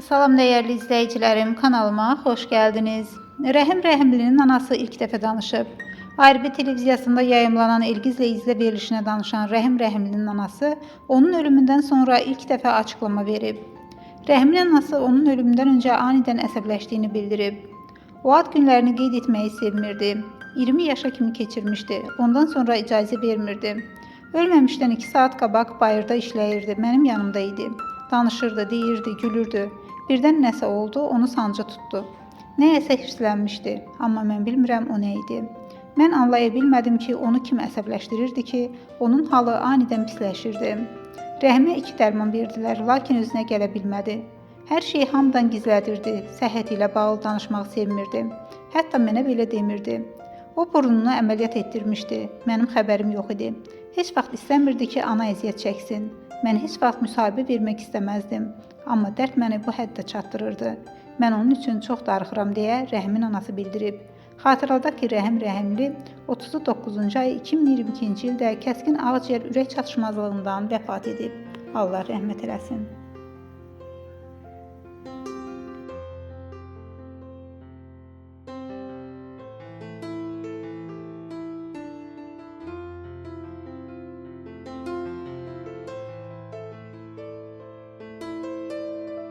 Salam dəyərli izləyicilərim, kanalıma xoş gəldiniz. Rəhim Rəhimlinin anası ilk dəfə danışıb. Bir televiziyasında yayımlanan İlgizlə izlə verilişinə danışan Rəhim Rəhimlinin anası onun ölümündən sonra ilk dəfə açıqlama verib. Rəhimin anası onun ölümündən öncə anidən əsəbləşdiyini bildirib. O ad günlərini qeyd etməyi sevmirdi. 20 yaşa kimi keçirmişdi. Ondan sonra icazə vermirdi. Ölməmişdən 2 saat qabaq bayırda işləyirdi. Mənim yanımda idi. Danışırdı, deyirdi, gülürdü. Birdən nəsə oldu, onu sancı tutdu. Nəyəsə hirslənmişdi, amma mən bilmirəm o nə idi. Mən anlaya bilmədim ki, onu kim əsəbləşdirirdi ki, onun halı anidən pisləşirdi. Rəhimə iki dərman verdilər, lakin özünə gələ bilmədi. Hər şeyi hamıdan gizlədirdi. Səhhəti ilə bağlı danışmağı sevmirdi. Hətta mənə belə demirdi. O burnunu əməliyyat etdirmişdi. Mənim xəbərim yox idi. Heç vaxt istəmirdi ki, ana əziyyət çəksin. Mən heç vaxt müsahibə vermək istəməzdim. Amma dərd məni bu həddə çatdırırdı. Mən onun üçün çox darıxıram deyə Rəhimin anası bildirib. Xatırladaq ki, Rəhim Rəhimli 39-cu ay 2022-ci ildə kəskin ağciyər ürək çatışmazlığından vəfat edib. Allah rəhmət eləsin.